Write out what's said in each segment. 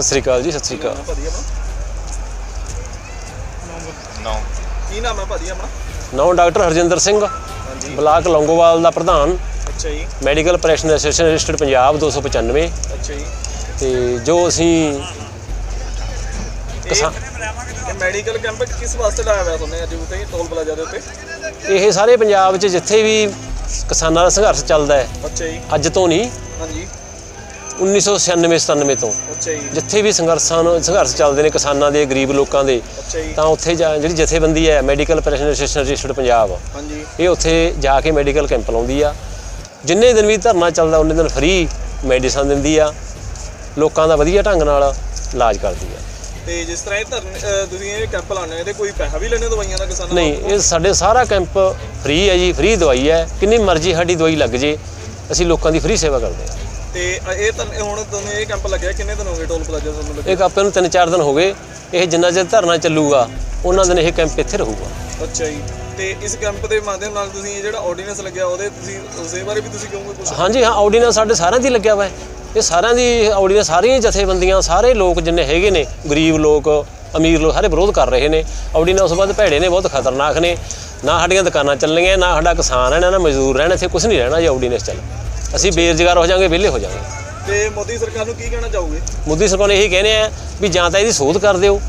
ਸਤਿ ਸ੍ਰੀ ਅਕਾਲ ਜੀ ਸਤਿ ਸ੍ਰੀ ਅਕਾਲ। ਭਾਜੀ ਆਪਣਾ ਨੌ। ਕੀ ਨਾਮ ਹੈ ਭਾਜੀ ਆਪਣਾ? ਨਾਮ ਡਾਕਟਰ ਹਰਜਿੰਦਰ ਸਿੰਘ ਹਾਂਜੀ। ਬਲਾਕ ਲੌਂਗੋਵਾਲ ਦਾ ਪ੍ਰਧਾਨ। ਅੱਛਾ ਜੀ। Medical practitioner association registered Punjab 295 ਅੱਛਾ ਜੀ। ਤੇ ਜੋ ਅਸੀਂ ਇਹ ਕਿਸਾਨ ਇਹ ਮੈਡੀਕਲ ਕੈਂਪ ਕਿਸ ਵਾਸਤੇ ਲਾਇਆ ਹੋਇਆ ਤੁਹਾਨੂੰ? ਅੱਜ ਉੱਤੇ ਟੋਲ ਪਲਾਜ਼ਾ ਦੇ ਉੱਤੇ? ਇਹ ਸਾਰੇ ਪੰਜਾਬ 'ਚ ਜਿੱਥੇ ਵੀ ਕਿਸਾਨਾਂ ਦਾ ਸੰਘਰਸ਼ ਚੱਲਦਾ ਹੈ ਅੱਛਾ ਜੀ। ਅੱਜ ਤੋਂ ਨਹੀਂ। ਹਾਂਜੀ। 1996 97 ਤੋਂ। ਅੱਛਾ ਜੀ। ਜਿੱਥੇ ਵੀ ਸੰਘਰਸ਼ਾਂ ਨੂੰ ਸੰਘਰਸ਼ ਚੱਲਦੇ ਨੇ ਕਿਸਾਨਾਂ ਦੇ ਗਰੀਬ ਲੋਕਾਂ ਦੇ ਅੱਛਾ ਜੀ। ਤਾਂ ਉੱਥੇ ਜਾ- ਜਿਹੜੀ ਜਥੇਬੰਦੀ ਹੈ medical practitioner association registered Punjab ਹਾਂਜੀ। ਇਹ ਉੱਥੇ ਜਾ ਕੇ ਮੈਡੀਕਲ ਕੈਂਪ ਲਾਉਂਦੀ ਆ। ਜਿੰਨੇ ਦਿਨ ਵੀ ਧਰਨਾ ਚੱਲਦਾ ਉਹਨੇ ਦਿਨ ਫ੍ਰੀ ਮੈਡੀਸਨ ਦਿੰਦੀ ਆ। ਲੋਕਾਂ ਦਾ ਵਧੀਆ ਢੰਗ ਨਾਲ ਇਲਾਜ ਕਰਦੀ ਆ। ਤੇ ਜਿਸ ਤਰ੍ਹਾਂ ਇਹ ਧਰਨ ਤੁਸੀਂ ਇਹ ਕੈਂਪ ਲਾਉਂਦੇ ਹੋ ਇਹਦੇ ਕੋਈ ਪੈਸਾ ਵੀ ਲੈਣੇ ਦਵਾਈਆਂ ਦਾ ਕਿਸਾਨਾਂ ਨਹੀਂ ਇਹ ਸਾਡੇ ਸਾਰਾ ਕੈਂਪ ਫ੍ਰੀ ਹੈ ਜੀ ਫ੍ਰੀ ਦਵਾਈ ਹੈ। ਕਿੰਨੀ ਮਰਜ਼ੀ ਸਾਡੀ ਦਵਾਈ ਲੱਗ ਜੇ ਅਸੀਂ ਲੋਕਾਂ ਦੀ ਫ੍ਰੀ ਸੇਵਾ ਕਰਦੇ ਆ ਤੇ ਇਹ ਇਹ ਹੁਣ ਤੁਹਾਨੂੰ ਇਹ ਕੈਂਪ ਲੱਗਿਆ ਕਿੰਨੇ ਦਿਨ ਹੋ ਗਏ ਟੋਲ ਪਲਾਜ਼ਾ ਤੁਹਾਨੂੰ ਲੱਗੇ ਇਹ ਕਾਪੇ ਨੂੰ 3-4 ਦਿਨ ਹੋ ਗਏ। ਇਹ ਜਿੰਨਾ ਚਿਰ ਧਰਨਾ ਚੱਲੂਗਾ ਉਹਨਾਂ ਦਿਨ ਇਹ ਕੈਂਪ ਇੱਥੇ ਰਹੂਗਾ। ਅੱਛਾ ਜੀ। ਤੇ ਇਸ ਕੈਂਪ ਦੇ ਮਾਧਿਅਮ ਨਾਲ ਤੁਸੀਂ ਇਹ ਜਿਹੜਾ ਆਰਡੀਨੈਂਸ ਲੱਗਿਆ ਉਹਦੇ ਤੁਸੀਂ ਉਸਦੇ ਬਾਰੇ ਵੀ ਤੁਸੀਂ ਕਹੋਗੇ ਕੁਝ ਹਾਂਜੀ ਹਾਂ ਆਰਡੀਨੈਂਸ ਸਾਡੇ ਸਾਰਿਆਂ ਦੀ ਲੱਗਿਆ ਵਾ। ਹੈ। ਇਹ ਸਾਰਿਆਂ ਦੀ ਆਰਡੀਨੈਂਸ ਸਾਰੀਆਂ ਹੀ ਜਥੇਬੰਦੀਆਂ ਸਾਰੇ ਲੋਕ ਜਿੰਨੇ ਹੈਗੇ ਨੇ ਗਰੀਬ ਲੋਕ ਅਮੀਰ ਲੋਕ ਸਾਰੇ ਵਿਰੋਧ ਕਰ ਰਹੇ ਨੇ। ਆਰਡੀਨੈਂਸ ਉਸ ਤੋਂ ਬਾਅਦ ਭੈੜੇ ਨੇ ਬਹੁਤ ਖਤਰਨਾਕ ਨੇ। ਨਾ ਸਾਡੀਆਂ ਦੁਕਾਨਾਂ ਚੱਲਣਗੀਆਂ ਨਾ ਸਾਡਾ ਕਿਸਾਨ ਰਹਿਣਾ ਨਾ ਮਜ਼ਦੂਰ ਰਹਿਣਾ ਇੱਥੇ ਕੁਝ ਨਹੀਂ ਰਹਿਣਾ ਜੇ ਆਰਡੀਨੈਂਸ ਚੱਲ। ਅਸੀਂ ਬੇਰੁਜ਼ਗਾਰ ਹੋ ਜਾਾਂਗੇ ਵਿਹਲੇ ਹੋ ਜਾਾਂਗੇ ਤੇ ਮੋਦੀ ਸਰਕਾਰ ਨੂੰ ਕੀ ਕਹਿਣਾ ਚਾਹੋਗੇ? ਮੋਦੀ ਸਰਕਾਰ ਨੇ ਇਹੀ ਕਹਿੰਦੇ ਆ ਵੀ ਜਾਂ ਤਾਂ ਇਹਦੀ ਸੋਧ ਕਰ ਦਿਓ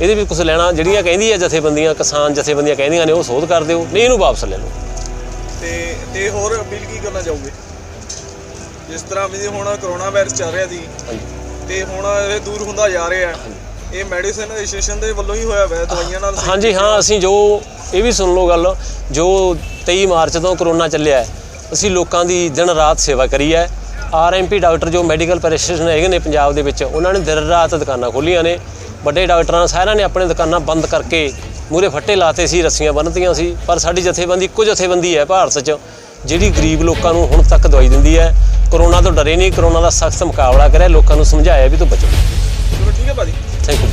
ਇਹਦੇ ਵੀ ਕੁਝ ਲੈਣਾ ਜਿਹੜੀਆਂ ਕਹਿੰਦੀ ਆ ਜਥੇਬੰਦੀਆਂ ਕਿਸਾਨ ਜਥੇਬੰਦੀਆਂ ਕਹਿੰਦੀਆਂ ਨੇ ਉਹ ਸੋਧ ਕਰ ਦਿਓ ਨਹੀਂ ਇਹਨੂੰ ਵਾਪਸ ਲੈ ਲਓ। ਤੇ ਤੇ ਹੋਰ ਅਪੀਲ ਕੀ ਕਰਨਾ ਚਾਹੋਗੇ? ਜਿਸ ਤਰ੍ਹਾਂ ਵੀ ਹੁਣ ਕਰੋਨਾ ਵਾਇਰਸ ਚੱਲ ਰਿਹਾ ਸੀ ਤੇ ਹੁਣ ਇਹ ਦੂਰ ਹੁੰਦਾ ਜਾ ਰਿਹਾ ਇਹ ਮੈਡੀਸਿਨ ਐਸੋਸੀਏਸ਼ਨ ਦੇ ਵੱਲੋਂ ਹੀ ਹੋਇਆ ਹੋਇਆ ਦਵਾਈਆਂ ਨਾਲ ਹਾਂਜੀ ਹਾਂ ਅਸੀਂ ਜੋ ਇਹ ਵੀ ਸੁਣ ਲਓ ਗੱਲ ਜੋ 23 ਮਾਰਚ ਤੋਂ ਕਰੋਨਾ ਚੱਲਿਆ ਹੈ, ਅਸੀਂ ਲੋਕਾਂ ਦੀ ਦਿਨ ਰਾਤ ਸੇਵਾ ਕਰੀ ਹੈ। ਆਰਐਮਪੀ ਡਾਕਟਰ ਜੋ ਮੈਡੀਕਲ ਪ੍ਰੈਕਟੀਸ਼ਨਰ ਹੈਗੇ ਨੇ ਪੰਜਾਬ ਦੇ ਵਿੱਚ ਉਹਨਾਂ ਨੇ ਦਿਨ ਰਾਤ ਦੁਕਾਨਾਂ ਖੋਲੀਆਂ ਨੇ। ਵੱਡੇ ਡਾਕਟਰਾਂ ਸਾਰਿਆਂ ਨੇ ਆਪਣੇ ਦੁਕਾਨਾਂ ਬੰਦ ਕਰਕੇ ਮੂਰੇ ਫੱਟੇ ਲਾਤੇ ਸੀ ਰੱਸੀਆਂ ਬੰਨ੍ਹਤੀਆਂ ਸੀ। ਪਰ ਸਾਡੀ ਜਥੇਬੰਦੀ ਇੱਕੋ ਜਥੇਬੰਦੀ ਹੈ ਭਾਰਤ 'ਚ ਜਿਹੜੀ ਗਰੀਬ ਲੋਕਾਂ ਨੂੰ ਹੁਣ ਤੱਕ ਦਵਾਈ ਦਿੰਦੀ ਹੈ। ਕਰੋਨਾ ਤੋਂ ਡਰੇ ਨਹੀਂ ਕਰੋਨਾ ਦਾ ਸਖਤ ਮੁਕਾਬਲਾ ਕਰਿਆ ਲੋਕਾਂ ਨੂੰ ਸਮਝਾਇਆ ਵੀ ਤੂੰ ਬਚੋ। ਚਲੋ ਠੀਕ ਹੈ ਭਾਜੀ। Thank you